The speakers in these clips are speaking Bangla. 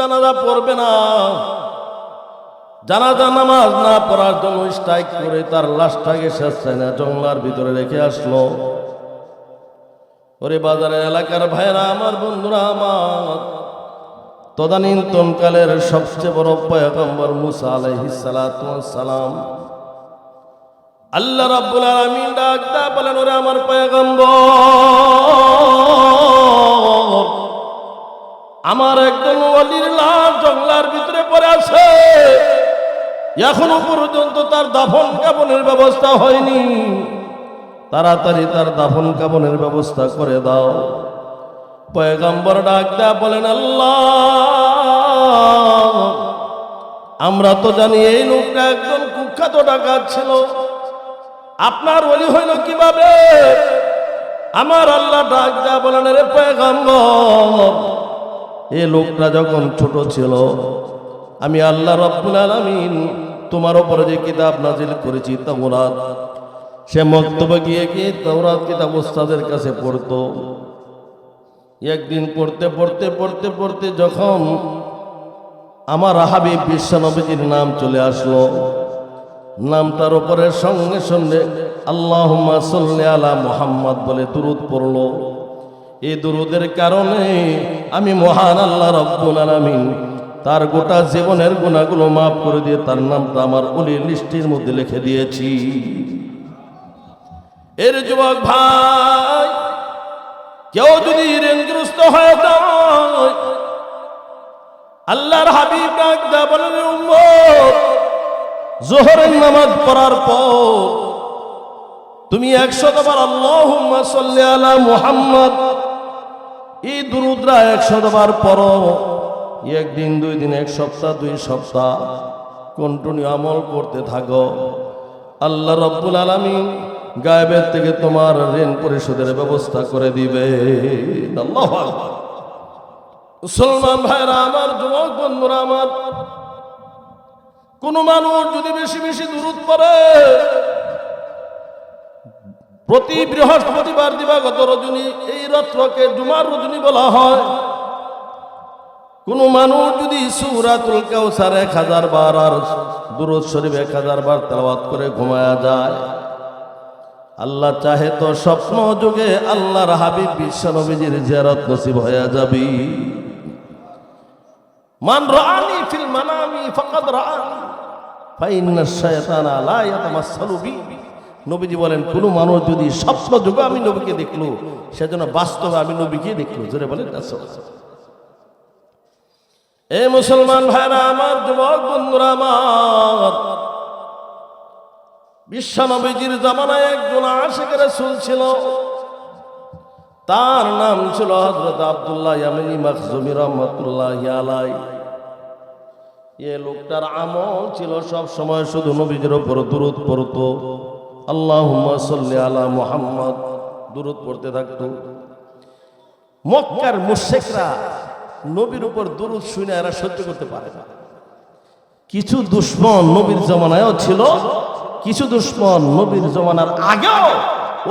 জানাজা পড়বে না। জানাজা নামাজ না পড়ার জন্য স্ট্রাইক করে তার লাশটাকে স্বেচ্ছায় জঙ্গলার ভিতরে রেখে আসলো। ওরে বাজারের এলাকার ভাইরা আমার বন্ধুরা, আমার তদানীন্তন কালের সবচেয়ে বড় পয়গম্বর মুসা সালাম আল্লাহ রাব্বুল আলামিন ডাকতা বলেন, ওরে আমার পয়গম্বর আমার একজন ওয়ালির লাশ জঙ্গলার ভিতরে পড়ে আছে। এখনও পর্যন্ত তার দাফন কাপনের ব্যবস্থা হয়নি। তাড়াতাড়ি তার দাফন কাপনের ব্যবস্থা করে দাও। পয়গম্বর ডাক দেয়া বলেন, আল্লাহ, আমরা তো জানি এই লোকটা একজন কুখ্যাত ডাকাত ছিল। আপনার ওলি হইল কীভাবে? আমার আল্লাহ ডাক দেয়া বলেন রে পয়গম্বর এ লোকটা যখন ছোট ছিল, আমি আল্লাহ আলামিন তোমার ওপরে যে কিতাব নাজিল করেছি, তাওরাত, সে মক্তব্য গিয়ে গিয়ে তাওরাত কিতাব ওস্তাদের কাছে পড়তো। একদিন পড়তে পড়তে পড়তে পড়তে যখন আমার হাবিব বিশ্বনবীজির নাম চলে আসলো। নামটার উপরে সঙ্গে সঙ্গে আল্লাহ আলা মোহাম্মদ বলে দুরুদ পড়ল। এই দুরুদের কারণে আমি মহান আল্লাহ রব্বুল আলামিন তার গোটা জীবনের গুণাগুলো মাফ করে দিয়ে তার নামটা আমার অলির লিস্টির মধ্যে লিখে দিয়েছি। এর যুবক ভাই, কেউ যদি ঋণগ্রস্ত হয়ে যায়, আল্লাহর হাবিব ডাক দা বলেন উম্মত, জোহরের নামাজ পড়ার পর তুমি একশো বার আল্লাহুম্মা সাল্লি মুহাম্মদ এই দুরুদ্রা একশো বার পড়ো। একদিন, দুই দিন, এক সপ্তাহ, দুই সপ্তাহ কন্টিনিউ আমল করতে থাকো। আল্লাহ রব্বুল আলামিন গায়েবের থেকে তোমার ঋণ পরিশোধের ব্যবস্থা করে দিবে। আল্লাহু। মুসলমান ভাইরা, আমার যুবক বন্ধুরা, আমার কোন মানুষ যদি বেশি বেশি দূরত পড়ে প্রতি বৃহস্পতিবার দিবাগত রজনী, এই রাত্রকে জুমার রজনী বলা হয়। কোন মানুষ যদি সুরাতুল কাউসার এক হাজার বার আর দুরুদ শরীফ এক হাজার বার তেলাওয়াত করে ঘুমায়া যায়, আল্লাহ চাহে তো স্বপ্ন যুগে আল্লাহর হাবিব বিশ্বনবীজির জিয়ারত নসিব হয়ে যাবি। মান রানি ফিল মানামি ফাকাদ রাআনি ফাইন্না শায়তানা লা ইয়াতামাসসালু বি। নবীজি বলেন, কোন মানুষ যদি স্বপ্ন যুগে আমি নবীকে দেখল, সেজন্য বাস্তবে আমি নবীকে দেখল। জোরে বলেন এ মুসলমান ভাইরা আমার, যুবক বন্ধুরা আমার বিশ্বনবীজির জামানায় একজন আশেখ রাসূল ছিল। তার নাম ছিল হযরত আব্দুল্লাহ এ লোকটার আমল ছিল সব সময় শুধু নবীজির উপর দুরুদ পড়তো। আল্লাহুম্মা সাল্লি আলা মুহাম্মদ। দুরুদ পড়তে থাকতো। মক্কার মুশরিকরা নবীর উপর দুরুদ শুনে এরা সহ্য করতে পারে না। কিছু দুশ্মন নবীর জমানায়ও ছিল, কিছু দুশ্মন নবীর জমানার আগেও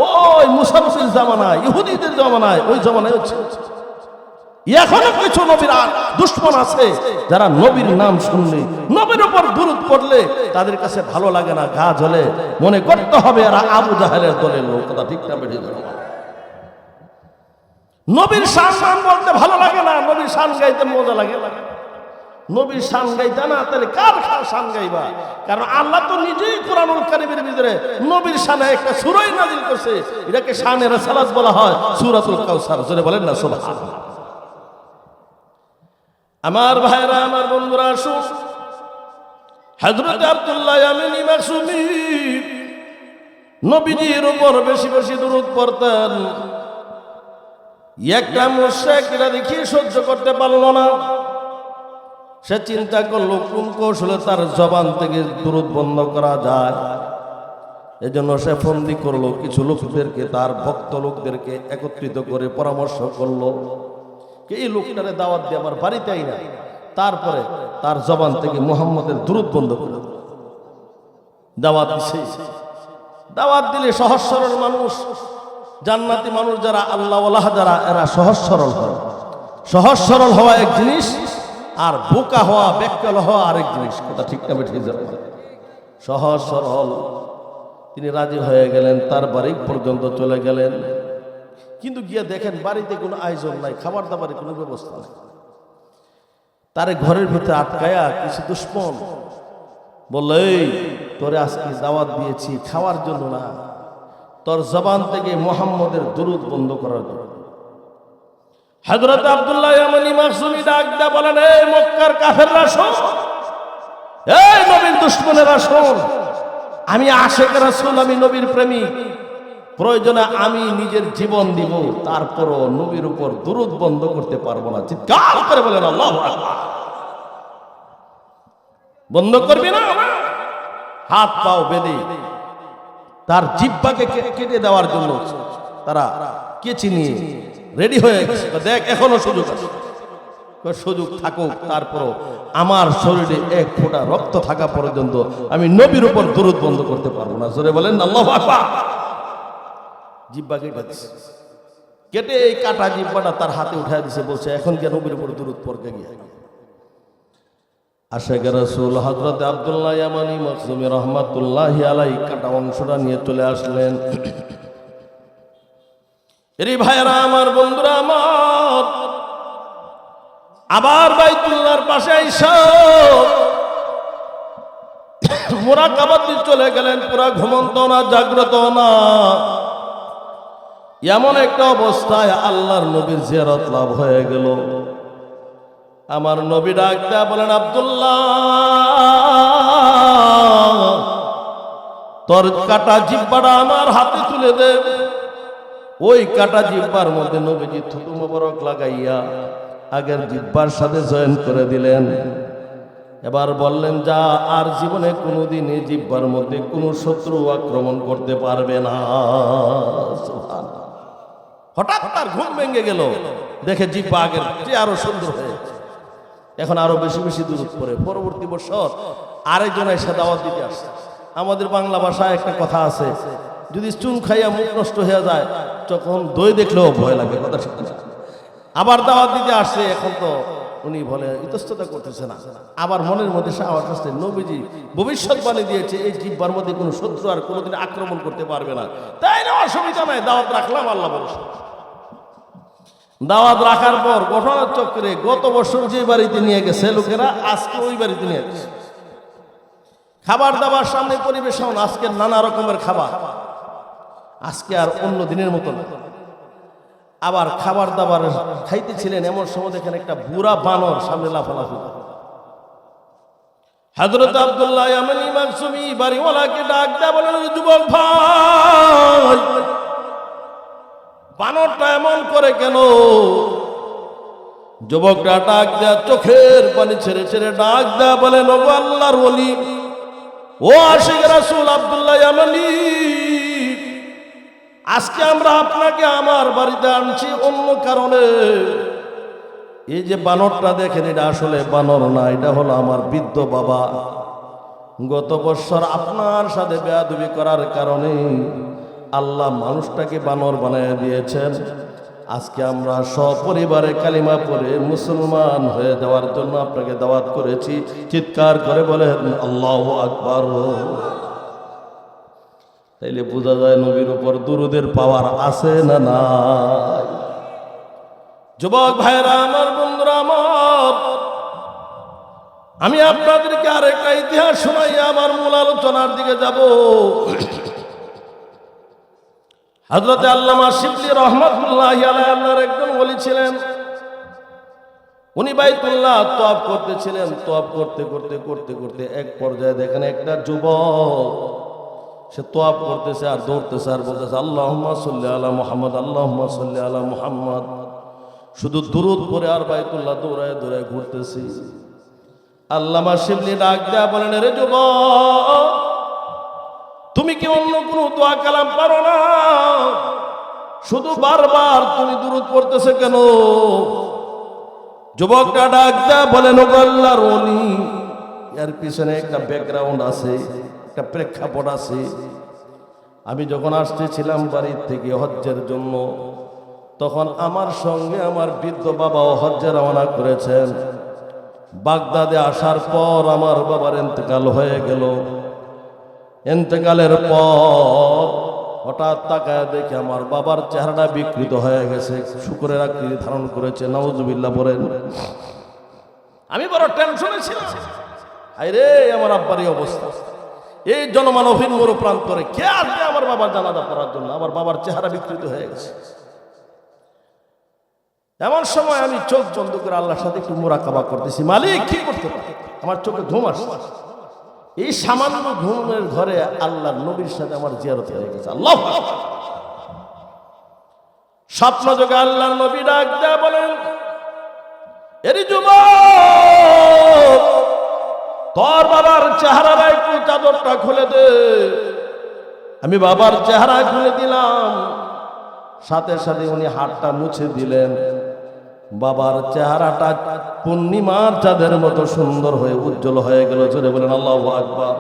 ওই মুসাফির জামানায়, ইহুদিদের জমানায় ওই জমানায়ও ছিল। এখনও কিছু নবীর আর দুশ্মন আছে যারা নবীর নাম শুনলে, নবীর উপর দূরত পড়লে তাদের কাছে ভালো লাগে না, গা জ্বলে। মনে করতে হবে এরা আবু জাহেলের দলের লোক, কথা ঠিক না বেরিয়ে যাবে। নবীর শান নাম বলতে ভালো লাগে না, নবীর শান গাইতে মজা লাগে নবীর শান গাইতে না, তাহলে কার কার শান গাইবা? কারণ আল্লাহ তো নিজেই কোরআনুল কারিমের ভিতরে নবীর শানে একটা সুরই নাজিল করছে। এটাকে শানের সালাত বলা হয়, সূরাতুল কাউসার। জোরে বলেন না, সুবহানাল্লাহ। আমার ভাইরা, আমার বন্ধুরা আসুন হজরত আব্দুল্লাহ আমিনী মাসুমি নবীজির উপর বেশি বেশি দূরত পড়তেন। একটা মুশেকরা দেখিয়ে সহ্য করতে পারল না। সে চিন্তা করল, কোন কৌশলে তার জবান থেকে দূরত বন্ধ করা যায়? এজন্য সে ফন্দি করল, কিছু লোকদেরকে, তার ভক্ত লোকদেরকে একত্রিত করে পরামর্শ করল। এই লোকটারে দাওয়াত দিয়ে আমার বাড়িতে আই না তারপরে তার জবান থেকে মোহাম্মদের দূরত বন্ধ করে। দাওয়াত দিছে। দাওয়াত দিলে সহজ সরল মানুষ, জান্নাতি মানুষ যারা আল্লাহ যারা, এরা সহজ সরল হয়। সহজ সরল হওয়া এক জিনিস, আর বোকা হওয়া ব্যাকল হওয়া আরেক জিনিস। কথা ঠিক না ঠিক যাবে সহজ সরল। তিনি রাজি হয়ে গেলেন, তার বাড়ি পর্যন্ত চলে গেলেন। কিন্তু গিয়ে দেখেন বাড়িতে কোনো আয়োজন নাই খাবার দাবারের কোনো ব্যবস্থা নেই। তারে ঘরের ভিতরে আটকায়া কিছু দুশ্মন বলল, এই, তোরে আজকে দাওয়াত দিয়েছি, খাওয়ার জন্য না। তোর জবান থেকে মোহাম্মদের দুরুদ বন্ধ করার জন্য। হযরত আব্দুল্লাহ ইয়ামানি মাকসুমি ডাক দেয়া বলেন, এই মক্কার কাফেররা শোন, এই নবীর দুশ্মনেরা শোন। আমি আশেক রাসূল, আমি নবীর প্রেমিক। প্রয়োজনে আমি নিজের জীবন দিব, তারপরও নবীর উপর দুরুদ বন্ধ করতে পারব না। চিৎকার করে বলেন আল্লাহ বন্ধ করবি না? হাত পাও বেঁধে। তার জিব্বাকে কে- কেটে দেওয়ার জন্য তারা কেচি নিয়ে রেডি হয়ে গেছে। দেখ, এখনও সুযোগ আছে। সুযোগ থাকুক, তারপরও আমার শরীরে এক ফোঁটা রক্ত থাকা পর্যন্ত আমি নবীর উপর দূরত বন্ধ করতে পারব না। জোরে বলেন আল্লাহ জিব্বা কেটে দিছে। কেটে এই কাটা জিব্বাটা তার হাতে উঠায় দিছে, বলছে, এখন কেন নবীর উপর দূরত পড়তে গিয়ে আশেখ রসুল হজরত আবদুল্লাহ ইয়ামানি মকসুমি রহমাতুল্লাহ আলাই কাটা অংশটা নিয়ে চলে আসলেন। এরি ভাইরা আমার বন্ধুরা, আমার আবার বাইতুল্লাহর পাশে আইসা। মোরা কাবাতি চলে গেলেন, পুরা ঘুমন্ত না, জাগ্রত না। এমন একটা অবস্থায় আল্লাহর নবীর জিয়ারত লাভ হয়ে গেল। আমার নবী ডাক দেয়া বলেন, আব্দুল্লাহ, তোর কাটা জিব্বাটা আমার হাতে তুলে দে। ওই কাটা জিব্বার মধ্যে নবীজি থুতু মোবারক লাগাইয়া আগের জিব্বার সাথে জয়েন করে দিলেন। এবার বললেন, যা আর জীবনে কোনোদিন এই জিব্বার মধ্যে কোনো শত্রু আক্রমণ করতে পারবে না। হঠাৎ তার ঘুম ভেঙে গেল। দেখে জিব্বা আগের চেয়ে আরও সুন্দর হয়েছে এখন আরও বেশি বেশি দূরত পড়ে। পরবর্তী বছর আরেকজন এসে দাওয়াত দিতে আসছে। আমাদের বাংলা ভাষায় একটা কথা আছে, যদি চুন খাইয়া মুখ নষ্ট হয়ে যায়, তখন দই দেখলেও ভয় লাগে, কথা আবার দাওয়াত দিতে আসছে, এখন তো উনি বলে, ইতস্ততা করতেছে না। আবার মনের মধ্যে সাহস আসছে, নবীজি ভবিষ্যৎবাণী দিয়েছে, এই জিব্বার মধ্যে কোনো শত্রু আর কোনোদিন আক্রমণ করতে পারবে না। তাই না, অসুবিধা নাই, দাওয়াত রাখলাম, আল্লাহ ভরসা দাওয়াত রাখার পর ঘটনার চক্রে গত বছর যে বাড়িতে নিয়ে গেছে লোকেরা, আজকে ওই বাড়িতে নিয়ে গেছে। খাবার দাবার সামনে পরিবেশন, আজকে নানা রকমের খাবার। আজকে আর অন্য দিনের মতো না। আবার খাবার দাবার খাইতেছিলেন, এমন সময় দেখেন একটা বুড়া বানর সামনে লাফালাফি করে। হযরত আব্দুল্লাহ ইয়ামানি মাকসুমি বাড়িওয়ালাকে ডাক দেয়া বলেন যুবক ভাই, বানরটা এমন করে কেন যুবকটা ডাক দেয়া চোখের পানি ছেড়ে ছেড়ে ডাক দেয়া বলেন ও আল্লাহর ও আশিক রাসুল আব্দুল্লাহ ইয়ামানি আজকে আমরা আপনাকে আমার বাড়িতে আনছি অন্য কারণে। এই যে বানরটা দেখেন, এটা আসলে বানর না, এটা হলো আমার বৃদ্ধ বাবা। গত বছর আপনার সাথে বেয়াদবি করার কারণে আল্লাহ মানুষটাকে বানর বানিয়ে দিয়েছেন। আজকে আমরা সপরিবারে কালিমা পরে মুসলমান হয়ে যাওয়ার জন্য আপনাকে দাওয়াত করেছি। চিৎকার করে বলেন, আল্লাহ আকবার। তাইলে বোঝা যায় নবীর উপর দুরুদের পাওয়ার আছে না নাই? যুবক ভাইরা আমার বন্ধুরা, আমার। আমি আপনাদেরকে আরেকটা ইতিহাস শোনাই, আমার মূল আলোচনার দিকে যাব। হজরতে আল্লামা শিবলি রহমতুল্লাহ আল্লাহর একজন বলি ছিলেন। উনি বাইতুল্লাহ তপ করতেছিলেন। তপ করতে করতে করতে করতে এক পর্যায়ে দেখেন একটা যুবক সে তোয়াব করতেছে আর দৌড়তেছে আর বলতেছে আল্লাহ সাল্লি আলা মোহাম্মদ আল্লাহ সাল্লি আলা মোহাম্মদ। শুধু দূরত করে আর বাইতুল্লাহ দৌড়ায় দৌড়ায় ঘুরতেছি। আল্লামা শিবলি ডাক দেয়া বলেন রে যুবক, তুমি কি অন্য কোনো দোয়া কালাম পারো না? শুধু বারবার তুমি দূরত পড়তেছে কেন? যুবকটা ডাক দেয়া বলেন ও আল্লাহর ওলি, এর পিছনে একটা ব্যাকগ্রাউন্ড আছে। একটা প্রেক্ষাপট আছে। আমি যখন আসতেছিলাম বাড়ির থেকে হজ্জের জন্য, তখন আমার সঙ্গে আমার বৃদ্ধ বাবাও হজ্জে রওনা করেছেন। বাগদাদে আসার পর আমার বাবার এতেকাল হয়ে গেল। এতেকালের পর হঠাৎ তাকায় দেখে আমার বাবার চেহারাটা বিকৃত হয়ে গেছে, শুকুরের আকৃতি ধারণ করেছে নওয়াজুবিল্লাহ বলেন। আমি বড় টেনশনে ছিলাম। আরে আমার আব্বারই অবস্থা। এই জনমানবহীন মরু প্রান্তরে কে আসবে আমার বাবার জানাজা করার জন্য? আমার বাবার চেহারা বিকৃত হয়ে গেছে। এমন সময় আমি চোখ বন্ধ করে আল্লাহর সাথে একটু মোরাকাবা করতেছি। মালিক, কি করতে আমার চোখে ঘুম আসছে। এই সামান্য ঘুমের ঘরে আল্লাহ নবীর সাথে আমার জিয়ারত হয়ে গেছে। আল্লাহ স্বপ্ন যোগে আল্লাহ নবী ডাক দেয়া বলেন, এরি যুবক তোর বাবার চেহারাটা একটু চাদরটা খুলে দে। আমি বাবার চেহারা খুলে দিলাম। সাথে সাথে উনি হাতটা মুছে দিলেন। বাবার চেহারাটা পূর্ণিমার চাঁদের মতো সুন্দর হয়ে উজ্জ্বল হয়ে গেল। চলে বলেন, আল্লাহ আকবার।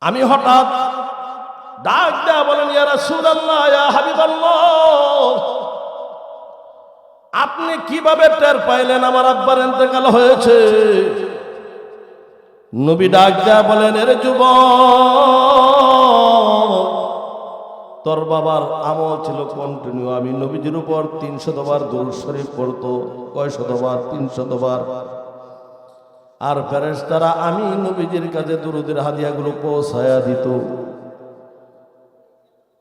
আমি হঠাৎ ডাক দেয়া বলেন, ইয়া রাসূলুল্লাহ, ইয়া হাবিবাল্লাহ। আপনি কীভাবে টের পাইলেন? আমার আব্বার ইন্তেকাল হয়েছে। নবী ডাক দেয়া বলেন, এর যুব তোর বাবার আমল ছিল কন্টিনিউ আমি নবীজির উপর তিন শতবার দূর শরীফ পড়তো কয় শতবার তিন শতবার আর ফেরেশতারা আমি নবীজির কাছে দুরুদের হাদিয়াগুলো পৌঁছায়া দিত।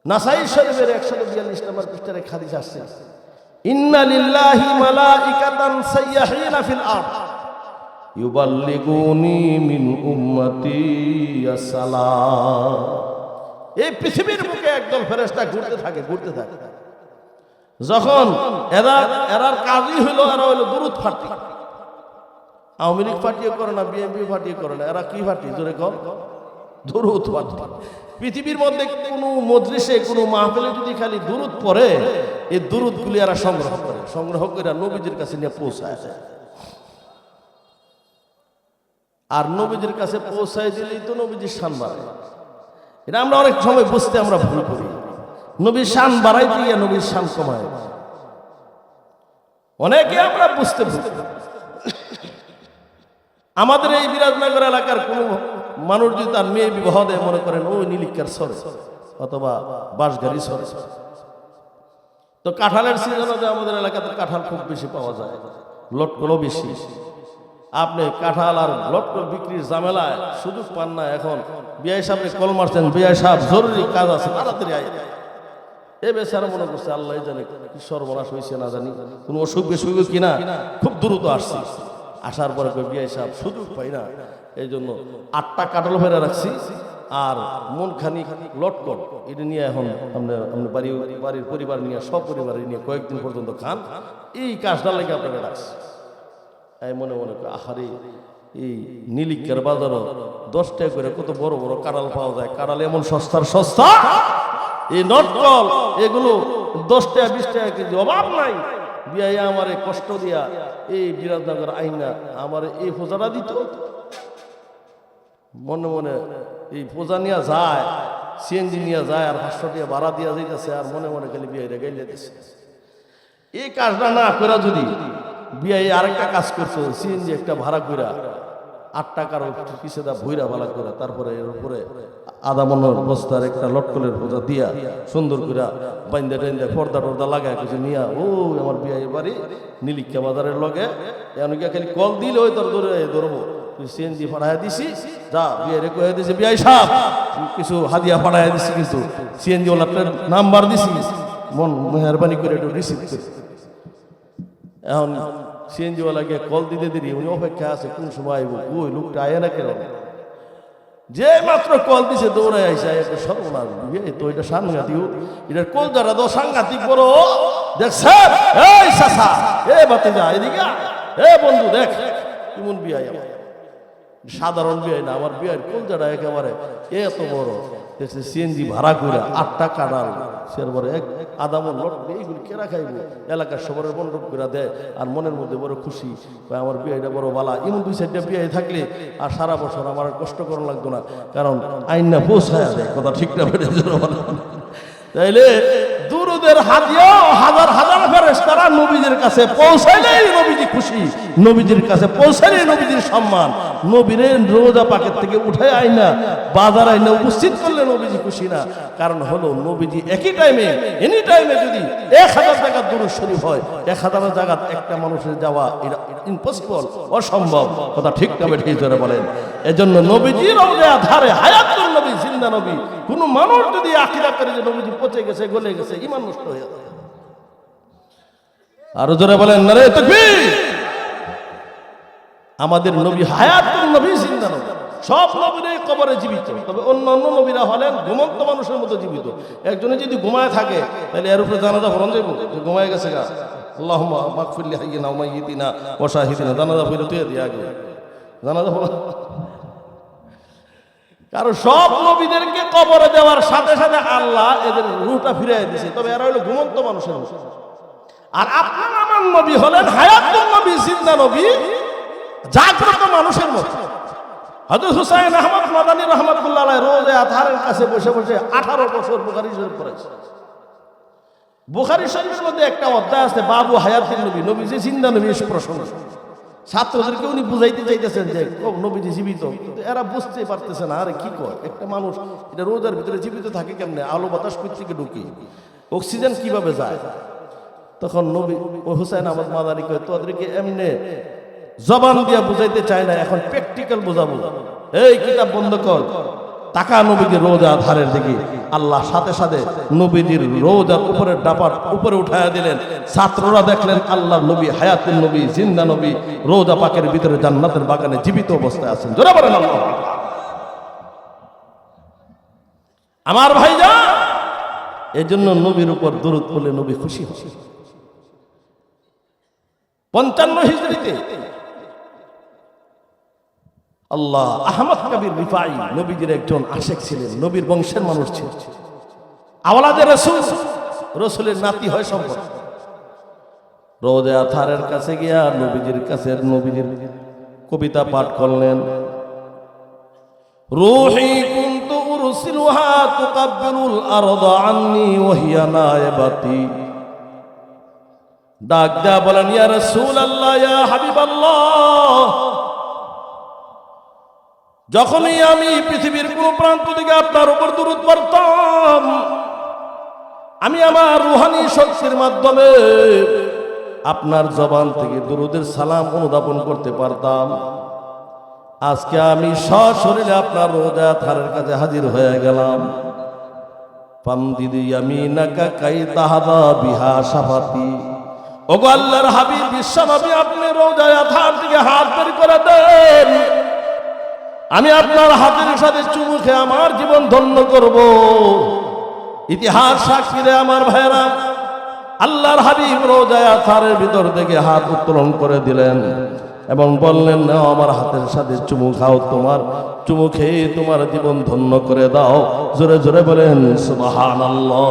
নাসাই শরীফের একশো বিয়াল্লিশ নম্বর পৃষ্ঠার এক হাদিস আসছে। এই পৃথিবীর ঘুরতে থাকে ঘুরতে থাকে। যখন এরা, এরার কাজই হইল এরা হইল দুরুদ ফাটি। আওয়ামী লীগ পার্টিও করে না, বিএনপি পার্টিও করে না, এরা কি পার্টি জোরে পার্টি পৃথিবীর মধ্যে কোনো মজলিসে, কোনো মাহফিলে যদি খালি দুরুদ পড়ে এই দুরুদগুলি এরা সংগ্রহ করে সংগ্রহ করে নবীজির কাছে নিয়ে পৌঁছায়। আর নবীজির কাছে পৌঁছায় দিলেই তো নবীজির শান বাড়ায়। এটা আমরা অনেক সময় বুঝতে আমরা ভুল করি। নবীর শান বাড়াই গিয়ে নবীর শান কমায়। অনেকে আমরা বুঝতে আমাদের এই বিরাজনগর এলাকার কোনো মানুষ যদি তার মেয়ে বিবাহ দেয়, মনে করেন, ওই নীলিকার সরে অথবা বাঁশগাড়ি সরে তো কাঁঠালের সিজনে আমাদের এলাকাতে কাঁঠাল খুব বেশি পাওয়া যায়। লটকলও বেশি। আপনি কাঁঠাল আর লটকল বিক্রির ঝামেলায় সুযোগ পান না এখন। বিআই সাহেব কল মারছেন বিআই সাহেব, জরুরি কাজ আছে, তাড়াতাড়ি আয়। এ বেচারা মনে করছে, আল্লাহ জানে কি সর্বনাশ হয়েছে না জানি। কোনো অসুখ বিসুখ কিনা? খুব দ্রুত আসছি। আসার পরে বিআই সাহেব, সুযোগ পাই না। এই জন্য আটটা কাঁঠাল ফেরে রাখছি। আর মন খানি লটকট এটা নিয়ে এখন আপনি আপনি বাড়ি বাড়ির পরিবার নিয়ে, সব পরিবার নিয়ে কয়েকদিন পর্যন্ত খান। এই কাজটা লেগে আপনাকে রাখছি এই মনে মনে আহারে, এই নীলিকের বাজারও দশ টাকা করে কত বড় বড় কাঁড়াল পাওয়া যায়। কাঁড়াল এমন সস্তার সস্তা। এই নটকল, এগুলো দশ টাকা বিশ টাকা কেজি অভাব নাই। বিয়াইয়া আমারে কষ্ট দিয়া এই বিরাটনগর আইনা আমার এই ফোজাটা দিত। মনে মনে এই পূজা নিয়ে যায়, সিএনজি নিয়ে যায়, আর পাঁচশো দিয়ে ভাড়া দিয়া যাইতেছে, আর মনে মনে খালি বিয়াইরা গাইলে দিচ্ছে এই কাজটা না করে যদি বিআই আরেকটা কাজ করছ, সিএনজি একটা ভাড়া কইরা আট টাকার পিছে দা ভুইরা ভাড়া করে তারপরে এর উপরে আদা মনের বস্তার একটা লটকলের বোঝা দিয়া সুন্দর করে বাইন্দা টাইন্দা পর্দা টর্দা লাগায় কিছু নিয়া ও আমার বিয়ে বাড়ি নীলিকা বাজারের লগে এমনকি খালি কল দিলে ওই তোর ধরে ধরবো। তুই সিএনজি ফাড়াই দিছি, যা বিয়ে কয়ে দিছে, বিআই সাহেব, কিছু হাদিয়া ফাড়াই দিছি কিন্তু সিএনজি ওলা নাম্বার দিছি, মন মেহরবানি করে একটু রিসিভ করে এখন সিএনজিওয়ালাকে কল দিতে দিদি উনি অপেক্ষা আছে, কোন সময় আইব ওই লোকটা আয় না কেন? যে মাত্র কল দিছে দৌড়ে আইসা একটা সর্বনাশ বিয়ে তো এটা সাংঘাতিক, এটার কল দ্বারা তো সাংঘাতিক বড়। দেখছে? এই সাসা এ বাতে যা এদিকে এ বন্ধু, দেখ কেমন বিয়ে আমার। সাধারণ বিয়ে না, আমার বিয়ের কলজাটা একেবারে এত বড়? দেখছে সিএনজি ভাড়া করে আটটা কাটাল সেরপরে এক আদামন লট এইগুলি কেরা খাইব, এলাকার সবার মণ্ডপ করে দেয়, আর মনের মধ্যে বড় খুশি আমার বিয়েটা বড় বালা এমন দুই চারটা বিয়ে থাকলে আর সারা বছর আমার কষ্ট করা লাগতো না, কারণ আইন না পৌঁছায় দেয়, কথা ঠিক না বেড়ে তাইলে দুরুদে নবীদের হাদিয়া, হাজার হাজার ফেরেশতারা নবীদের কাছে পৌঁছাইলেই নবীজি খুশি, নবীজির কাছে পৌঁছাইলেই নবীজির সম্মান নবীরে রোজা পাকের থেকে উঠে আয় না, বাজার আইনা উপস্থিত করলে নবীজি খুশি না। কারণ হলো নবীজি একই টাইমে এনি টাইমে যদি এক হাজার টাকার দূর শরীফ হয়, এক হাজার জায়গা একটা মানুষের যাওয়া এটা ইম্পসিবল অসম্ভব। কথা ঠিক না ঠিক ধরে বলেন। এজন্য নবীজির রোজা ধারে হায়াতুল নবী, জিন্দা নবী। কোনো মানুষ যদি আকিদা করে যে নবীজি পচে গেছে, গলে গেছে ইমান নষ্ট হয়ে যাবে। আরও জোরে বলেন না রে তকবীর। আমাদের নবী হায়াতুল নবী জিন্দা নবী। সব নবীরাই কবরে জীবিত। তবে অন্য অন্য নবীরা হলেন ঘুমন্ত মানুষের মতো জীবিত। একজনে যদি ঘুমায় থাকে, তাহলে এর উপরে জানাজা ফরন যাইব যে ঘুমায় গেছে গা। আল্লাহ মাকফিল্লি হাইয়িনা ওয়া মাইয়িতিনা ওয়া শাহিদিনা। জানাজা ফিরে তুই দিয়ে আগে। জানাজা ফরন কারণ সব নবীদেরকে কবরে দেওয়ার সাথে সাথে আল্লাহ এদের রুটা ফিরিয়ে দিছে। তবে এরা হলো ঘুমন্ত মানুষের আর আপনার আমার নবী হলেন হায়াতুল নবী, জিন্দা নবী। জাগ্রত মানুষের মতো। হজরত হুসাইন আহমদ মাদানী রহমতুল্লাহ রোজে আধারের কাছে বসে বসে আঠারো বছর বুখারি শরীফ পড়েছে। বুখারি শরীফের মধ্যে একটা অধ্যায় আছে, বাবু হায়াতুল নবী নবী যে জিন্দা নবী প্রসঙ্গ ছাত্রদেরকে উনি বুঝাইতে চাইতেছেন যে নবীজি জীবিত? কিন্তু এরা বুঝতে পারতেছে না, আরে কি কয়? একটা মানুষ, এটা রোজার ভিতরে জীবিত থাকে কেমনে? আলো বাতাস থেকে ঢুকি। অক্সিজেন কীভাবে যায়? তখন নবী হুসাইন আহমদ মাদারি কয়, তোদেরকে এমনি জবান দিয়া বুঝাইতে চায় না, এখন প্র্যাকটিক্যাল বোঝাবো। এই কিতাব বন্ধ কর। টাকা নবীজির রোজা ধারের দিকে। আল্লাহ সাথে সাথে নবীজির রোজার উপরে ডাপার উপরে উঠায়া দিলেন। ছাত্ররা দেখলেন আল্লাহ নবী হায়াতুল নবী, জিন্দা নবী, রোজা পাকের ভিতরে জান্নাতের বাগানে জীবিত অবস্থায় আছেন। জোরে বলেন আল্লাহ আমার ভাইজা জন্য নবীর উপর দরুদ পড়লে নবী খুশি হয় পঞ্চান্ন হিজড়িতে আল্লাহ আহমদ কবির রিফাই নবীজির একজন আশেক ছিলেন, নবীর বংশের মানুষ ছিলেন। আওলাদের রসুল, রসুলের নাতি হয় সম্পর্ক রোজে আথারের কাছে গিয়া নবীজির কাছে নবীজির কবিতা পাঠ করলেন। রুহি কুনতু উরসিলুহা তুকাব্বিলুল আরদা আন্নি ওয়াহিয়া নায়েবাতি। ডাক যা বলেন, ইয়া রাসূলুল্লাহ, ইয়া হাবিবাল্লাহ। যখনই আমি পৃথিবীর কোন প্রান্ত থেকে আপনার উপর দূরত পড়তাম আমি আমার রুহানি শক্তির মাধ্যমে আপনার জবান থেকে দুরুদের সালাম অনুধাবন করতে পারতাম। আজকে আমি সশরীরে আপনার রোজা থারের কাছে হাজির হয়ে গেলাম। পাম দিদি আমি নাকা কাই তাহাদা বিহা সাফাতি। ওগো আল্লাহর হাবিব, বিশ্বনবী আপনি রোজায় থার থেকে হাত বের করে দেন। আমি আপনার হাতের সাথে চুমু খেয়ে আমার জীবন ধন্য করব। ইতিহাস সাক্ষী দেয় আমার ভাইরা আল্লাহর হাবিব রোজায় আথারের ভিতর থেকে হাত উত্তোলন করে দিলেন এবং বললেন, নাও আমার হাতের সাথে চুমু খাও তোমার, চুমু খেয়ে তোমার জীবন ধন্য করে দাও। জোরে জোরে বলেন, সুবহানাল্লাহ।